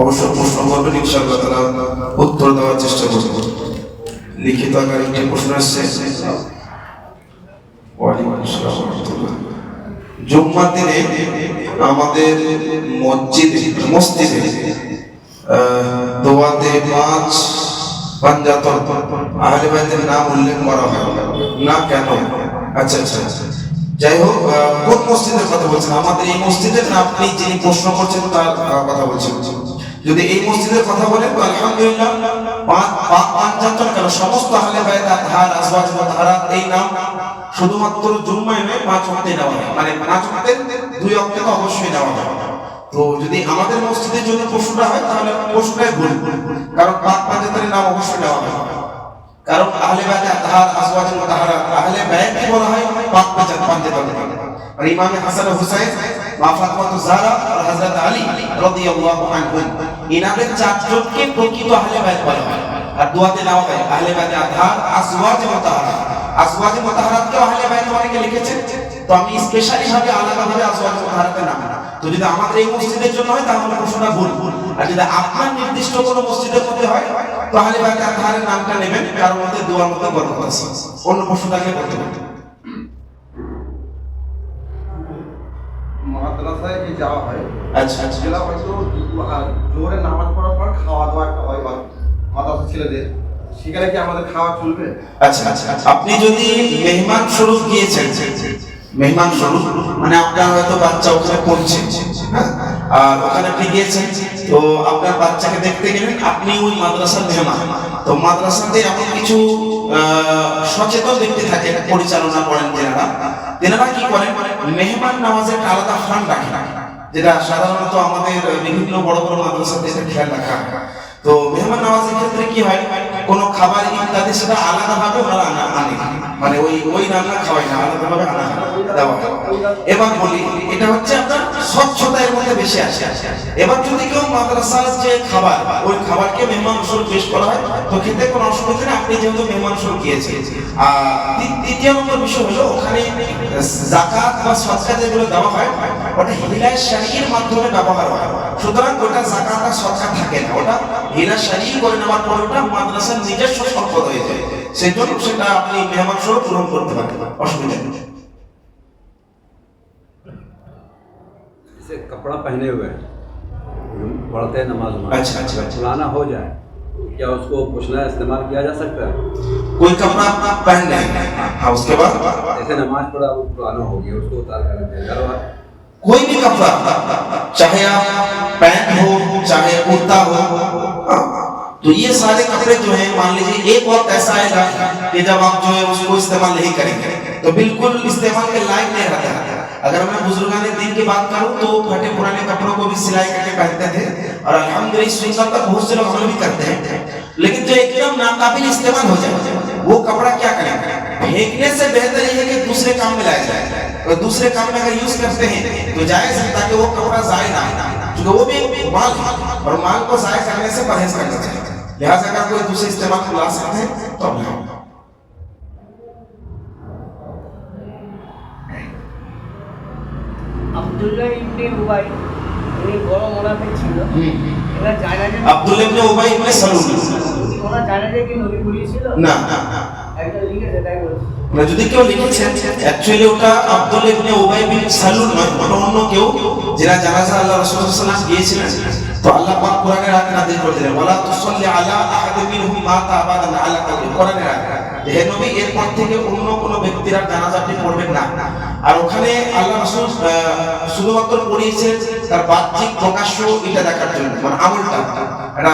অবশ্য প্রশ্ন করবেন, ইনশাআল্লাহ তারা উত্তর দেওয়ার চেষ্টা করব। লিখিত আকারে একটি প্রশ্ন আসছে। জুম্মার দিনে আমাদের মসজিদে মসজিদে দোয়াতে পাঁচ পাঞ্জাতন আহলে বাইতের নাম উল্লেখ করা হয়। না কেন? আচ্ছা আচ্ছা। যাই হোক কোন মসজিদের কথা বলছেন? আমাদের এই মসজিদের না আপনি যিনি প্রশ্ন করছেন, তার কথা বলছেন। যদি এই মসজিদের কথা বলেন, তো আলহামদুলিল্লাহ, পাঁচ কেন? সমস্ত আহলে বাইত আতহার আজওয়াজ মুতাহারাত এই নাম শুধুমাত্র জুম্মায় নয়, পাঁচ ওয়াক্তে নেওয়া হয়। মানে পাঁচ ওয়াক্তে দুই ওয়াক্তে তো অবশ্যই নেওয়া হয়। তো যদি আমাদের মসজিদের যদি পশুটা হয়, তাহলে পশুরাই ভুল। কারণ পাঁচ পাঁচের নাম অবশ্যই নেওয়া হয়। কারণ আহলে বাইতে আতহার আজওয়াজ মুতাহারাত আহলে বাইত কি বলা হয়? পাক পাঞ্জাত পাঞ্জাত আর ইমাম হাসান হুসাইন, মা ফাতেমা জাহরা আর হযরত আলী রাদিয়াল্লাহু আনহুম, ইনাদের চারজনকে প্রকৃত আহলে বাইত বলা হয়। আর দোয়াতে নেওয়া হয়, আহলে বাইতে আতহার আজওয়াজ মুতাহারাত আজওয়াজ মুতাহারাতকে আহলে বাইত অনেকে লিখেছেন তো আমি স্পেশালি ভাবে আলাদা ভাবে আজওয়াজ মুতাহারাতের নাম। তো যদি আমাদের এই মসজিদের জন্য হয় তাহলে প্রশ্নটা ভুল। আর যদি আপনার নির্দিষ্ট কোনো মসজিদের মধ্যে হয় তাহলে বাইতে আতহারের নামটা নেবেন কারণ মধ্যে দোয়ার মধ্যে বরকত আছে অন্য প্রশ্নটাকে করতে পারবেন মাদ্রাসায় যে যাওয়া হয়? আচ্ছা। হয়তো নামাজ পড়ার পর খাওয়া দাওয়া একটা হয় বা মাদ্রাসা ছেলেদের। সেখানে কি আমাদের খাওয়া চলবে? আচ্ছা আচ্ছা। আপনি যদি মেহমান স্বরূপ গিয়েছেন মেহমান স্বরূপ মানে আপনার হয়তো বাচ্চা ওখানে পড়ছে হ্যাঁ? আর ওখানে আপনি গিয়েছেন, তো আপনার বাচ্চাকে দেখতে গেলেন, আপনি ওই মাদ্রাসার মেহমান। তো মাদ্রাসাতে এমন কিছু সচেতন ব্যক্তি থাকে, পরিচালনা করেন তেনারা। তেনারা কি করেন? মেহমান নামাজের আলাদা ফান্ড রাখেন, যেটা সাধারণত আমাদের বিভিন্ন বড় বড় মাদ্রাসাতে এটা খেয়াল রাখা তো মেহমান নামাজের ক্ষেত্রে কি হয়? কোনো খাবার ইত্যাদি সেটা আলাদা ভাবে ওনারা আনে। মানে ওই ওই রান্না খাওয়াই না আলাদা ভাবে আনা দেওয়া। এবার বলি, এটা হচ্ছে আপনার স্বচ্ছতা এর মধ্যে বেশি আসে এবার যদি কেউ মাদ্রাসার যে খাবার, ওই খাবারকে মেহমান স্বরূপ পেশ করা হয়, তো খেতে কোনো অসুবিধা নেই, আপনি যেহেতু মেহমান স্বরূপ গিয়েছেন আর দ্বি- দ্বিতীয় নম্বর বিষয় হলো, ওখানে জাকাত বা সৎকার যেগুলো দেওয়া হয় ওটা হিলায় শাড়ির মাধ্যমে ব্যবহার হয় সুতরাং ওটা জাকাত আর সদকা থাকে না ওটা হিলা শাড়ি করে নেওয়ার পর ওটা মাদ্রাসার নিজস্ব সম্পদ হয়ে যায় সেই জন্য সেটা আপনি মেহমান স্বরূপ পূরণ করতে পারেন অসুবিধা নেই जैसे कपड़ा पहने हुए हैं हम पढ़ते हैं नमाज वमाज। अच्छा, अच्छा, अच्छा। पुराना हो जाए तो क्या उसको पुछना इस्तेमाल किया जा सकता है कोई कपड़ा अपना पहन लें हाँ उसके बाद जैसे नमाज पढ़ा वो पुराना हो गया उसको उतार कर रख दिया। घर वाले कोई भी कपड़ा चाहे आप पैंट हो चाहे कुर्ता हो हाँ, तो ये सारे कपड़े जो है मान लीजिए एक वक्त ऐसा आएगा कि जब आप जो है उसको इस्तेमाल नहीं करेंगे। तो बिल्कुल इस्तेमाल के लायक नहीं रहता है। अगर मैं बुजुर्गाने दिन की बात करूँ तो फटे पुराने कपड़ों को भी सिलाई करके पहनते थे और इस सुन्नत बहुत से लोग भी करते हैं। लेकिन जो एकदम नाकाबिल इस्तेमाल हो जाए वो कपड़ा क्या करें? फेंकने से बेहतर ये है कि दूसरे काम में लाया जाए। तो दूसरे काम में अगर यूज करते हैं तो जायज है ताकि वो कपड़ा जाए ना क्योंकि वो भी एक माल है और माल को जाय करने से परहेज करना चाहिए लिहाजा अगर कोई दूसरे इस्तेमाल को ला सकते हैं तो लाओ আব্দুল্লাহ ইবনে উবাই উনি বড় মোনাফেক ছিল এবার জানাজে আব্দুল ইবনে উবাই ইবনে সালুল ওনার জানাজে কি নবী পড়িয়েছিল না না না একজন লিখেছে তাই বলছি না যদি কেউ লিখেছেন অ্যাকচুয়ালি ওটা আব্দুল ইবনে উবাই বিন সালুল নয় ওটা অন্য কেউ, যারা জানাজা আল্লাহ রাসূল সাল্লাল্লাহু আলাইহি গিয়েছিলেন, তো আল্লাহ পাক কোরআনের আয়াত নাযিল করে দিলেন, ওয়ালা তুসাল্লি আলা আহাদিন মিনহুম মাতা আবাদান আলা কবরি কোরআনের আয়াত যে হে নবী এরপর থেকে অন্য কোন ব্যক্তির জানাজা আপনি পড়বেন না আর ওখানে আল্লাহ রাসূল শুধুমাত্র পড়িয়েছেন তার বাহ্যিক প্রকাশ্য এটা দেখার জন্য মানে আমলটা এটা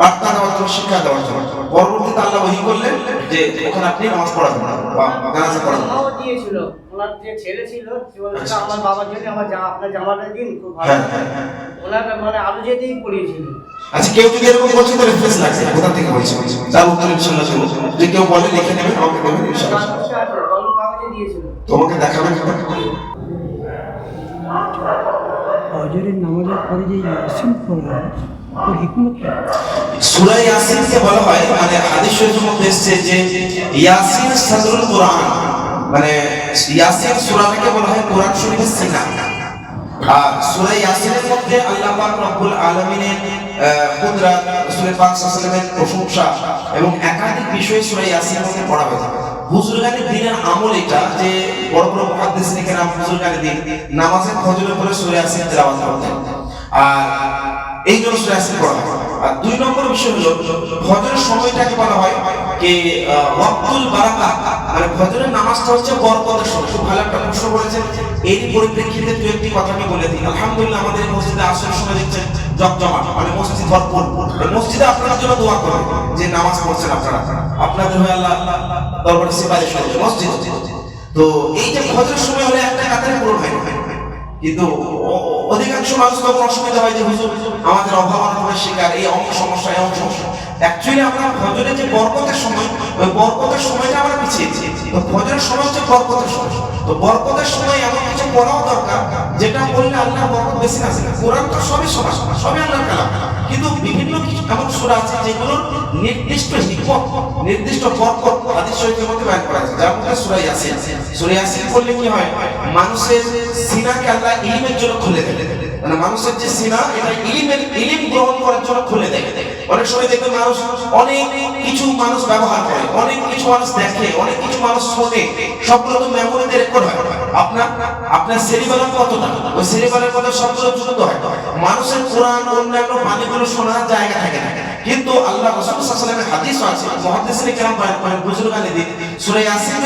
বার্তা দেওয়ার জন্য শিক্ষা দেওয়ার জন্য পরবর্তীতে আল্লাহ ওহি করলেন যে ওখানে আপনি নামাজ পড়াবেন না বা জানাজা পড়াবেন না। দিয়েছিল ওনার যে ছেলে ছিল সে বলেছিল আচ্ছা। আমার বাবার জন্য আমার আপনার জামাটা দিন খুব ভালো হ্যাঁ, হ্যাঁ, হ্যাঁ। ওনার মানে আলু যেতেই পড়িয়েছিল আচ্ছা কেউ যদি এরকম বলছে তো রেফারেন্স লাগছে কোথা থেকে বলছে তার উত্তর ইনশাআল্লাহ দেবো যদি কেউ বলে লিখে নেবেন আমাকে দেবেন ইনশাআল্লাহ। তোমাকে দেখাবেন হজরের নামাজের পরে যে ইয়াসিন পড়া ওর হিকমত? সূরা ইয়াসিনকে বলা হয় মানে হাদিস শরীফের মধ্যে এসেছে যে ইয়াসিন সাদরুল কোরআন মানে ইয়াসিন সূরাটাকে বলা হয় কোরআন শরীফের সিনা। আর ইয়াসিনের মধ্যে আল্লাহ পাক রব্বুল কুদরত পাক প্রশংসা এবং একাধিক ইয়াসিনের মধ্যে পড়া হয়েছে। বুজুর্গানের দিনের আমল এটা যে বড় বড় মুহাদ্দিস লিখে নাম বুজুর্গানের দিন, নামাজের ফজরের পরে সূরা ইয়াসিন আর এই জন্য সূরা ইয়াসিন পড়া হয়। আর দুই নম্বর বিষয় হলো, ফজরের সময়টাকে বলা হয় মানে আমাদের মানে অধিকাংশ মানুষ তখন অসুবিধা হয় যে আমাদের অভাব শিকার, এই অঙ্ক সমস্যা। অ্যাকচুয়ালি আমরা ফজরের যে বরকতের সময়, ওই বরকতের সময়টা আমরা পিছিয়েছি তো ফজরের সময় হচ্ছে বরকতের সময়। তো বরকতের সময় এমন কিছু পড়াও দরকার, যেটা বললে আল্লাহ বরকত বেশি না কোরআন তো সবই সমান সবই আল্লাহর কালাম। কিন্তু বিভিন্ন কিছু এমন সূরা আছে যেগুলোর নির্দিষ্ট হিকমত, নির্দিষ্ট বরকত হাদিস শরীফের মধ্যে বয়ান করা আছে। যার মধ্যে সূরা ইয়াসিন সূরা ইয়াসিন পড়লে কি হয়? মানুষের সিনাকে আল্লাহ ইলমের জন্য খুলে দেয়। মানে মানুষের যে সিনা এটা ইলিমের, ইলিম গ্রহণ করার জন্য খুলে দেয়। অনেক সময় দেখবে মানুষ অনেক কিছু মানুষ ব্যবহার করে, অনেক কিছু মানুষ দেখে, অনেক কিছু মানুষ শোনে, সবগুলো তো মেমোরিতে রেকর্ড হয়। আপনার আপনার সেরিবেলার কতটা? ওই সেরিবেলার কথা সবগুলো যুক্ত হয়। মানুষের কোরআন, অন্যান্য বাণীগুলো শোনার জায়গা থাকে না। কিন্তু আল্লাহ রাসূল সাল্লাল্লাহু আলাইহি ওয়াসাল্লামের হাদিস আছে মুহাদ্দিসিনে কেরাম বয়ান করেন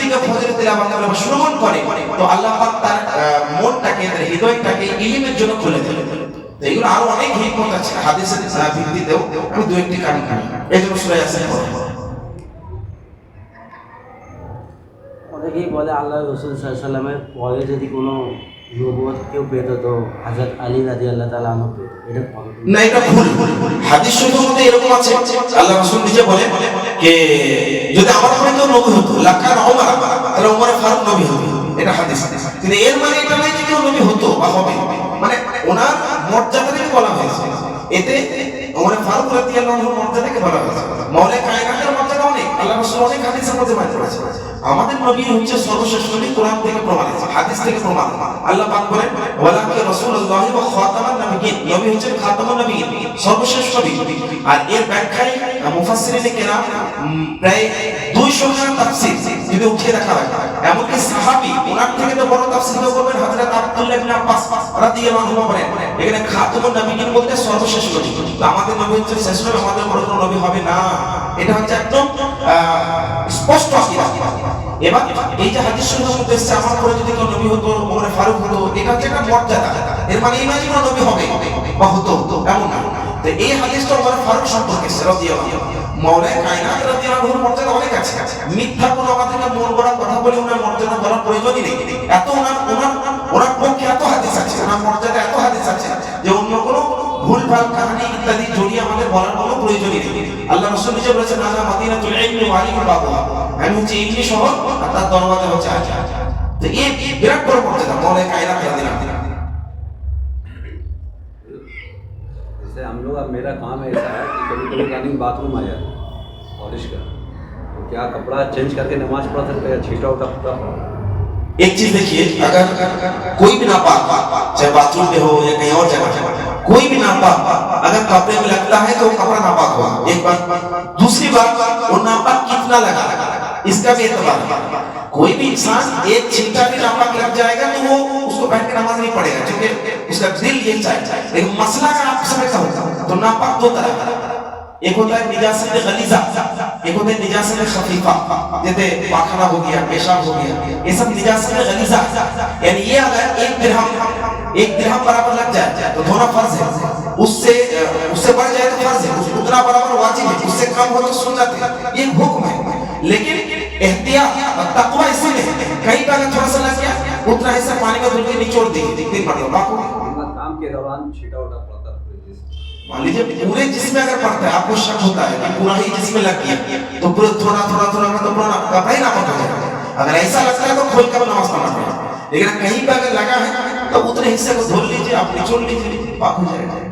দিন করে শ্রবণ করে, তো আল্লাহ পাক তার মনটাকে, তার হৃদয়টাকে জন্য খুলে দেন এগুলো আরও অনেক হিকমত আছে, হাদিসের ভিত্তিতেও দু একটি কারণ। এই জন্য সূরা ইয়াসিন অনেকেই বলে আল্লাহ রসুল সাল্লামের পরে যদি কোনো নবুয়ত কেউ পেত, তো আলী রাজি আল্লাহ তালা পেত। এটা না, এটা ভুল হাদিস মধ্যে এরকম আছে। আল্লাহ নিজে বলে যদি আমার নবী হতো তাহলে ওমর ফারুক নবী এটা হাদিস। কিন্তু এর মানে এটা যে কেউ নবী হতো বা হবে। মানে ওনার মর্যাদাটাকে বলা হয়েছে। এতে ওমর ফারুক রাদিয়াল্লাহু আনহুর মর্যাদাকে বলা হয়েছে। কায়নাতের মর্যাদা অনেক। আল্লাহ রাসূল অনেক হাদিসের মধ্যে বয়ান করেছে। আমাদের নবী হচ্ছে সর্বশেষ নবী কোরআন থেকে প্রমাণিত, হাদিস থেকে প্রমাণ আল্লাহ পাক বলেন, ওয়ালাকে রাসূলুল্লাহ ওয়া খাতামান নবিয়্যিন নবী হচ্ছেন খাতামুন নবিয়্যিন সর্বশেষ নবী আর এর ব্যাখ্যায় মুফাসসিরিনে কেরাম প্রায় 200 খানা তাফসীর যদি উঠিয়ে দেখা হয়। এমনকি সাহাবী ওনার থেকে তো বড় তাফসীর করবেন হযরত আব্দুল্লাহ ইবনে আব্বাস রাদিয়াল্লাহু আনহু বলেন, এখানে খাতামুন নবিয়্যিন বলতে সর্বশেষ নবী আমাদের নবী হচ্ছে শেষ নবী, আমাদের বড় নবী হবে না। এটা হচ্ছে একদম স্পষ্ট আকীদা। এবার এই যে হাদিস শরীফের মধ্যে এসেছে, আমার পরে যদি কেউ নবী হতো, ওমরে ফারুক হতো, এটা হচ্ছে একটা মর্যাদা। এর মানে এই নবী হবে, বা হতো, এমন না। তো এই হাদিসটা ওমরে ফারুক সম্পর্কে এসেছে, রাদিয়াল্লাহু মাওলানা কায়নাত রাদিয়াল্লাহু মর্যাদা অনেক আছে। মিথ্যা কোনো আমাদেরকে মন গড়া কথা বলে ওনার মর্যাদা বলার প্রয়োজনই নেই। এত ওনার ওনার ভুলভাল কাহিনী ইত্যাদি জড়িয়ে আমাদের বলার কোনো প্রয়োজনই নেই আল্লাহ রাসূল নিজে বলেছেন আলা মাদিনাতুল ইলমি ওয়া আলিমুল বাবুহা আমি হচ্ছে ইলমি শহর আর তার দরওয়াজা হচ্ছে আজ তো এই বিরাট বড় মর্যাদা মৌলানা কায়নাত রাদিয়াল্লাহু আনহু जैसे हम लोग अब मेरा काम ऐसा है कि कभी कभी रनिंग बाथरूम आ जाता है पॉलिश का तो क्या कपड़ा चेंज करके नमाज पढ़ सकते हैं छीटा उठा पूरा एक चीज देखिए अगर कोई भी नापाक चाहे बाथरूम में हो या कहीं और जगह कोई भी नापाक अगर कपड़े में लगता है तो कपड़ा नापाक हुआ। एक बात। दूसरी बात, वो नापाक कितना लगा? इसका भी एतबार। कोई भी इंसान एक चिंता भी नापाक लग जाएगा तो वो उसको बैठ के नमाज़ नहीं पड़ेगा क्योंकि उसका दिल ये चाहे लेकिन मसला का आप समझता होगा तो नापाक दो तरह। एक होता है निजासत गलीजा, एक होता है निजासत खफीफा, जैसे पाखना हो गया, पेशाब हो गया, ये सब निजासत गलीजा। यानी ये अगर एक दिरहम एक दिरहम बराबर लग जाए तो धोना फ़र्ज़ है। उससे उससे बढ़ जाए तो फ़र्ज़ है उतना बराबर वाजिब है, उससे कम हो तो सुन्नत है, ये हुक्म है। लेकिन एहतियात और तकवा इसीलिए है। कहीं पे अगर थोड़ा सा लग गया, उतना हिस्सा पानी में धुल के निचोड़ देंगे दिन भर बाकी काम के दौरान छीटा उठा पड़ता था पूरे जिसम। मान लीजिए पूरे जिसमें अगर पड़ता है आपको शक होता है कि पूरा ही जिसमें लग गया तो पूरा थोड़ा थोड़ा थोड़ा मतलब पूरा कपड़ा ही नापक हो जाएगा अगर ऐसा लगता है तो खोल कर नमाज पढ़ना पड़ेगा लेकिन कहीं पे अगर लगा है तो उतने हिस्से को धुल लीजिए आप निचोड़ लीजिए पाक हो जाएगा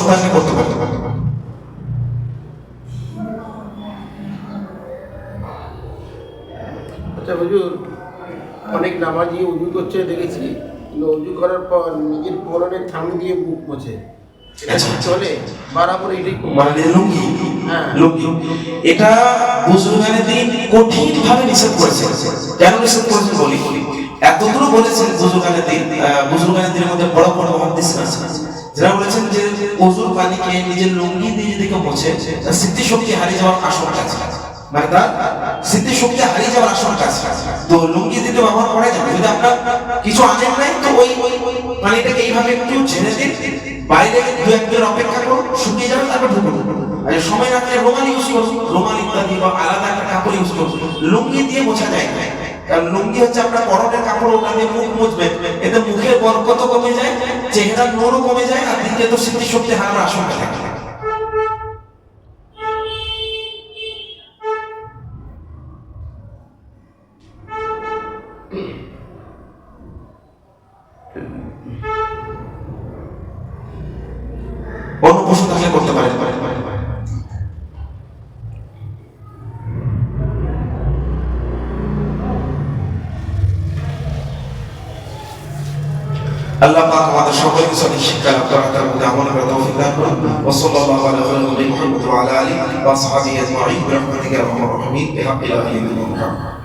থাকলে করতে পারেন। আচ্ছা হুজুর অনেক নামাজি উজু করছে দেখেছি। কিন্তু উজু করার পর নিজের পরনের থামি দিয়ে বুক মোছে। আচ্ছা, আচ্ছা। চলে বারাবর এটাই মানে লুঙ্গি হ্যাঁ। লুঙ্গি এটা বুজুর্গানের দিন কঠিন ভাবে নিষেধ করেছে কেন নিষেধ করেছেন বলি? এতদূর বলেছেন বুজুর্গানের দিন বুজুর্গানের দিনের মধ্যে বড় বড় মহাদিস আছে যারা বলেছেন যে অজুর পানিকে নিজের লুঙ্গি দিয়ে যদি কেউ মোছে, তার স্মৃতিশক্তি হারিয়ে যাওয়ার আশঙ্কা আছে। মানে তার হারিয়ে যাওয়ার আশঙ্কা আছে। তো লুঙ্গি দিতে ব্যবহার করা যাবে। যদি আপনার কিছু আনেন নাই, তো ওই পানিটাকে এইভাবে একটু ছেড়ে দিন, বাইরে দু অপেক্ষা করুন, শুকিয়ে যাবে, তারপর আর সময় রাখলে রোমাল ইউজ করুন, রোমাল ইত্যাদি বা আলাদা একটা কাপড় ইউজ করুন। লুঙ্গি দিয়ে মোছা যায় না। কারণ লুঙ্গি হচ্ছে আপনার পরনের কাপড়, ওটা দিয়ে মুখ মুছবে এতে মুখের বরকত কমে যায় চেহারার নোরও কমে যায় আর দ্বিতীয়ত স্মৃতিশক্তি হারানোর আশঙ্কা থাকে। আল্লাহ পাক আমাদের সকলকে সঠিক শিক্ষা লাভ করার তার মধ্যে আমল করার তৌফিক দান করুন। ওয়া সাল্লাল্লাহু আলা নবিয়িনা মুহাম্মদ ওয়া আলা আলিহি ওয়া সাহবিহি আজমাইন। বিরহমাতিকা ইয়া আরহামার রাহিমিন বিহাক্কি লা ইলাহা ইল্লা আনতা